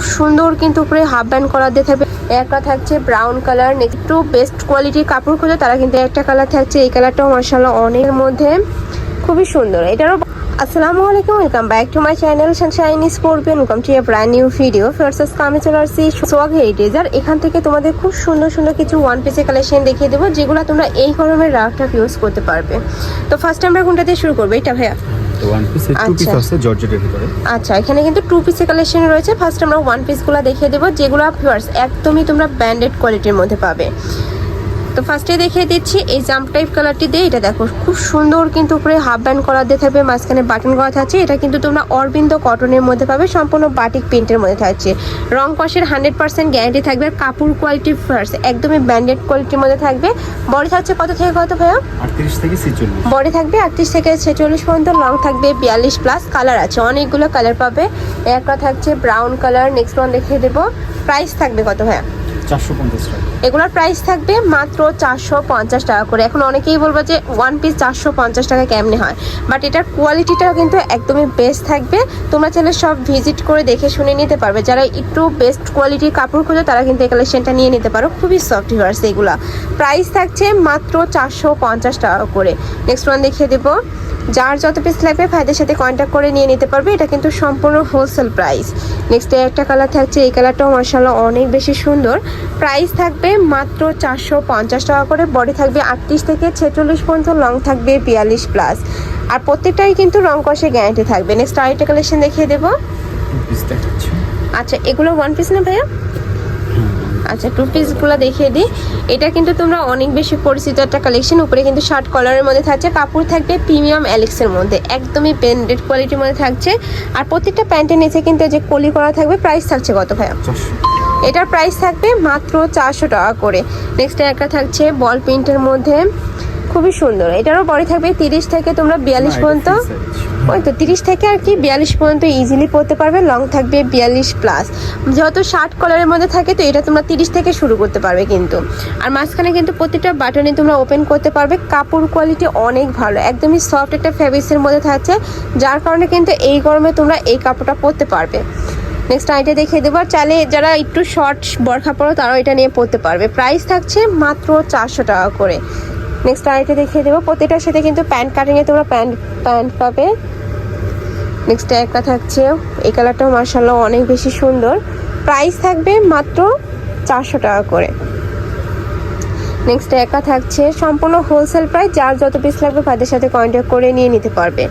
খুব সুন্দর কিন্তু উপরে হাফ ব্যান্ড করা দিয়ে থাকবে। একটা থাকছে ব্রাউন কালার একটু বেস্ট কোয়ালিটির কাপড় খুঁজে, তারা কিন্তু একটা কালার থাকছে। এই কালারটাও মার্শাল্লাহ অনেকের মধ্যে খুবই সুন্দর। এটারও আসসালামু আলাইকুম welcome back to my channel sunshine স্পোর্পিয়ান welcome to a brand new video first কামে চলে আসছি সোয়াগ হেরিটেজ আর এখান থেকে তোমাদের খুব সুন্দর সুন্দর কিছু ওয়ান পিসের কালেকশন দেখিয়ে দেবো, যেগুলো তোমরা এই গরমের রাগটা ইউজ করতে পারবে। তো ফার্স্ট আমরা কোনটা দিয়ে শুরু করব? এটা ভাইয়া। ওয়ান পিস টু পিস আচ্ছা। আছে জর্জেটের ভিতরে। আচ্ছা এখানে কিন্তু টু পিসের কালেকশন রয়েছে। ফার্স্ট আমরা ওয়ান পিসগুলো দেখিয়ে দেবো যেগুলো ভিউয়ার্স একদমই তোমরা ব্র্যান্ডেড কোয়ালিটির মধ্যে পাবে। তো ফার্স্টে দেখিয়ে দিচ্ছি এই জাম্প টাইপ কালারটি দিয়ে এটা দেখো খুব সুন্দর কিন্তু উপরে হাফ ব্যান্ড করা দিয়ে থাকবে মাঝখানে বাটন করা থাকছে। এটা কিন্তু তোমরা অরবিন্দ কটনের মধ্যে পাবে সম্পূর্ণ বাটিক প্রিন্টের মধ্যে থাকছে। রং কষের হান্ড্রেড পার্সেন্ট গ্যারান্টি থাকবে আর কাপড় কোয়ালিটি ফার্স্ট একদমই ব্র্যান্ডেড কোয়ালিটির মধ্যে থাকবে। বডি থাকছে কত থেকে কত ভাইয়া? আটত্রিশ থেকে ছিচল্লিশ। বডি থাকবে আটত্রিশ থেকে ছেচল্লিশ পর্যন্ত লং থাকবে বিয়াল্লিশ প্লাস কালার আছে অনেকগুলো কালার পাবে। একটা থাকছে ব্রাউন কালার নেক্সট ওয়ান দেখিয়ে দেবো। প্রাইস থাকবে কত ভাইয়া? চারশো পঞ্চাশ টাকা। এগুলোর প্রাইস থাকবে মাত্র চারশো পঞ্চাশ টাকা করে। এখন অনেকেই বলব যে ওয়ান পিস চারশো পঞ্চাশ টাকা কেমনে হয়? বাট এটার কোয়ালিটিটাও কিন্তু একদমই বেস্ট থাকবে। তোমরা চাইলে সব ভিজিট করে দেখে শুনে নিতে পারবে। যারা একটু বেস্ট কোয়ালিটির কাপড় খোঁজো, তারা কিন্তু এই কালেকশনটা নিয়ে নিতে পারো। খুবই সফট হিভার্স এগুলা। প্রাইস থাকছে মাত্র চারশো পঞ্চাশ টাকা করে। নেক্সট ওয়ান দেখিয়ে দেবো। যার যত পিস লাগবে, ভাইদের সাথে কন্ট্যাক্ট করে নিয়ে নিতে পারবে। এটা কিন্তু সম্পূর্ণ হোলসেল প্রাইস নেক্সট একটা কালার থাকছে। এই কালারটাও মার্শাল্লাহ অনেক বেশি সুন্দর। প্রাইস থাকবে মাত্র চারশো পঞ্চাশ টাকা করে বডি থাকবে আটত্রিশ থেকে ছেচল্লিশ পর্যন্ত লং থাকবে বিয়াল্লিশ প্লাস আর প্রত্যেকটাই কিন্তু রং কষে গ্যারান্টি থাকবে। নেক্সট আরেকটা কালেকশন দেখিয়ে দেবো। আচ্ছা এগুলো ওয়ান পিস না ভাইয়া? আচ্ছা টু পিসগুলো দেখিয়ে দিই। এটা কিন্তু তোমরা অনেক বেশি পরিচিত একটা কালেকশন উপরে কিন্তু শার্ট কলারের মধ্যে থাকছে। কাপড় থাকবে প্রিমিয়াম অ্যালেক্সের মধ্যে। একদমই ব্র্যান্ডেড কোয়ালিটির মধ্যে থাকছে। আর প্রত্যেকটা প্যান্টের নিচে কিন্তু যে কলি করা থাকবে প্রাইস থাকছে কত ভাইয়া? এটার প্রাইস থাকবে মাত্র চারশো টাকা করে। নেক্সট একটা থাকছে বল প্রিন্টের মধ্যে। খুবই সুন্দর। এটারও পরে থাকবে তিরিশ থেকে তোমরা বিয়াল্লিশ পর্যন্ত। ওই তো তিরিশ থেকে আর কি বিয়াল্লিশ পর্যন্ত ইজিলি পরতে পারবে। লং থাকবে বিয়াল্লিশ প্লাস যেহেতু শার্ট কলারের মধ্যে থাকে তো এটা তোমরা তিরিশ থেকে শুরু করতে পারবে কিন্তু। আর মাঝখানে কিন্তু প্রতিটা বাটনে তোমরা ওপেন করতে পারবে। কাপড় কোয়ালিটি অনেক ভালো। একদমই সফট একটা ফ্যাব্রিক্সের মধ্যে থাকছে। যার কারণে কিন্তু এই গরমে তোমরা এই কাপড়টা পরতে পারবে। নেক্সট আইটা দেখিয়ে দেবো। আর চাইলে যারা একটু শর্ট বরখা পড়ো তারাও এটা নিয়ে পড়তে পারবে। প্রাইস থাকছে মাত্র চারশো টাকা করে। নেক্সট আইটা দেখিয়ে দেবো। প্রতিটার সাথে কিন্তু প্যান্ট কাটিংয়ে তোমরা প্যান্ট প্যান্ট পাবে। নেক্সট একটা থাকছে। এই কালারটাও মার্শাল্লাহ অনেক বেশি সুন্দর। প্রাইস থাকবে মাত্র চারশো টাকা করে। নেক্সট একা থাকছে। সম্পূর্ণ হোলসেল প্রাইস যার যত পিস লাগবে তাদের সাথে কন্ট্যাক্ট করে নিয়ে নিতে পারবে।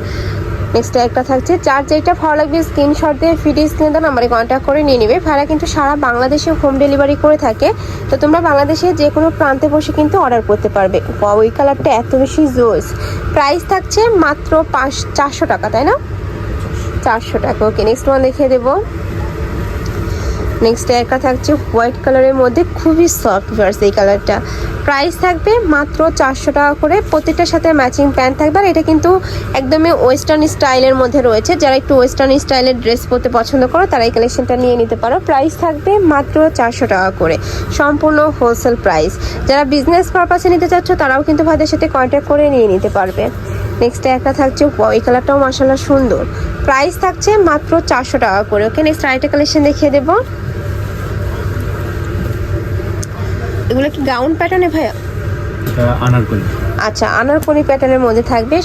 নেক্সট একটা থাকছে। চার যেটা ভালো লাগবে স্ক্রিনশট দিয়ে ফিডি স্ক্রিনে দেন নাম্বারে কন্ট্যাক্ট করে নিয়ে নেবে। ভাড়া কিন্তু সারা বাংলাদেশে হোম ডেলিভারি করে থাকে। তো তোমরা বাংলাদেশে যে কোনো প্রান্তে বসে কিন্তু অর্ডার করতে পারবে। ওই কালারটা এত বেশি জোস। প্রাইস থাকছে মাত্র পাঁচ, চারশো টাকা, তাই না? চারশো টাকা ওকে নেক্সট ওয়ান দেখিয়ে দেবো। নেক্সট একটা থাকছে হোয়াইট কালারের মধ্যে খুবই সফট ভার্স এই কালারটা প্রাইস থাকবে মাত্র চারশো টাকা করে। প্রত্যেকটার সাথে ম্যাচিং প্যান্ট থাকবে আর এটা কিন্তু একদমই ওয়েস্টার্ন স্টাইলের মধ্যে রয়েছে। যারা একটু ওয়েস্টার্ন স্টাইলের ড্রেস পরতে পছন্দ করো, তারা এই কালেকশনটা নিয়ে নিতে পারো। প্রাইস থাকবে মাত্র চারশো টাকা করে। সম্পূর্ণ হোলসেল প্রাইস যারা বিজনেস পারপাসে নিতে চাচ্ছ, তারাও কিন্তু ভাইদের সাথে কন্ট্যাক্ট করে নিয়ে নিতে পারবে। নেক্সট একটা থাকছে এই কালারটাও মাসাল্লাহ সুন্দর। প্রাইস থাকছে মাত্র চারশো টাকা করে। ওকে নেক্সট আরেকটা কালেকশন দেখিয়ে দেবো। এগুলো কি গাউন প্যাটার্নে ভাইয়া? আনারকলি। আচ্ছা আনারকলি প্যাটার্নের মধ্যে থাকবে।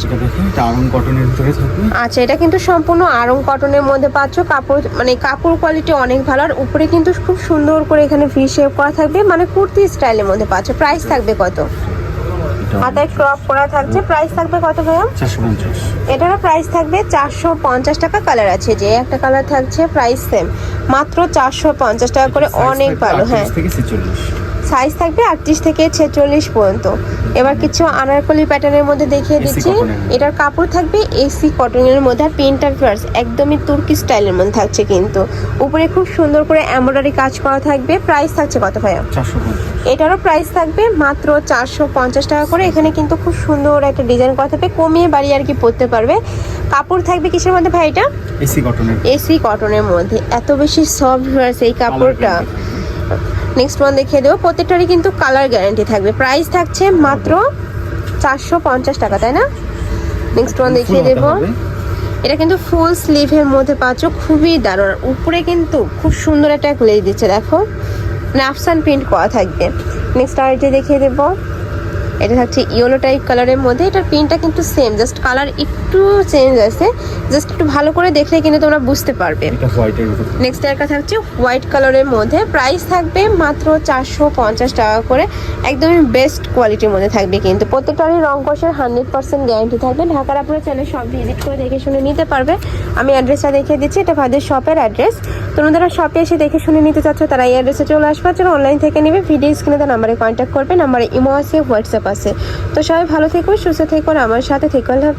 আরং কটনের ভিতরে থাকবে। আচ্ছা এটা কিন্তু সম্পূর্ণ আরং কটনের মধ্যে পাচ্ছ। কাপড় মানে কাপড় কোয়ালিটি অনেক ভালো। আর উপরে কিন্তু খুব সুন্দর করে এখানে ভি শেপ করা থাকবে। মানে কুর্তি স্টাইলের মধ্যে পাচ্ছ। প্রাইস থাকবে কত? হাতায় ক্রপ করা থাকছে। প্রাইস থাকবে কত ভাইয়া? এটারও প্রাইস থাকবে চারশো পঞ্চাশ টাকা কালার আছে। যে একটা কালার থাকছে প্রাইস সেম মাত্র চারশো পঞ্চাশ টাকা করে অনেক ভালো হ্যাঁ। সাইজ থাকবে আটত্রিশ থেকে ছেচল্লিশ পর্যন্ত। এবার কিছু আনারকলি প্যাটার্নের মধ্যে দেখিয়ে দিচ্ছি। এটার কাপড় থাকবে এসি কটনের মধ্যে আর প্রিন্টার ফ্লার্স একদমই তুর্কি স্টাইলের মধ্যে থাকছে কিন্তু। উপরে খুব সুন্দর করে এমব্রয়ডারি কাজ করা থাকবে। প্রাইস থাকছে কত ভাইয়া? এটারও প্রাইস থাকবে মাত্র চারশো পঞ্চাশ টাকা করে। এখানে কিন্তু খুব সুন্দর একটা ডিজাইন করা থাকবে। কমিয়ে বাড়ি আর কি পরতে পারবে। কাপড় থাকবে কিসের মধ্যে ভাই এটা? এসি কটনের এসি কটনের মধ্যে। এত বেশি সফট এই কাপড়টা। নেক্সট ওয়ান দেখিয়ে দেবো। প্রত্যেকটারই কিন্তু কালার গ্যারান্টি থাকবে। প্রাইস থাকছে মাত্র চারশো পঞ্চাশ টাকা তাই না? নেক্সট ওয়ান দেখিয়ে দেবো। এটা কিন্তু ফুল স্লিভের মধ্যে পাচ্ছ। খুবই দারুণ। উপরে কিন্তু খুব সুন্দর একটা গ্লেজ দিচ্ছে দেখো। নাফসান প্রিন্ট করা থাকবে। নেক্সট আর এটা দেখিয়ে দেবো। এটা থাকছে ইয়েলো টাইপ কালারের মধ্যে। এটার প্রিন্টটা কিন্তু সেম জাস্ট কালার একটু চেঞ্জ আছে। জাস্ট একটু ভালো করে দেখলে কিন্তু তোমরা বুঝতে পারবে। নেক্সট একটা থাকছে হোয়াইট কালারের মধ্যে। প্রাইস থাকবে মাত্র চারশো পঞ্চাশ টাকা করে। একদমই বেস্ট কোয়ালিটির মধ্যে থাকবে কিন্তু। প্রত্যেকটারই রং কষের হান্ড্রেড পার্সেন্ট গ্যারান্টি থাকবে। ঢাকার আপনারা চ্যানেল সব ভিজিট করে দেখে শুনে নিতে পারবে। আমি অ্যাড্রেসটা দেখিয়ে দিচ্ছি। এটা ভাদের শপের অ্যাড্রেস তোমরা যারা শপে এসে দেখে শুনে নিতে চাচ্ছ তারা এই অ্যাড্রেসে চলে আসবার জন্য অনলাইন থেকে নেবে ভিডিও স্ক্রিনে তার নাম্বারে কন্ট্যাক্ট করবে। নাম্বারে ইমো আছে হোয়াটসঅ্যাপ আছে তো সবাই ভালো থেকো সুস্থ থেকো আমার সাথে থেকো। আল্লাহ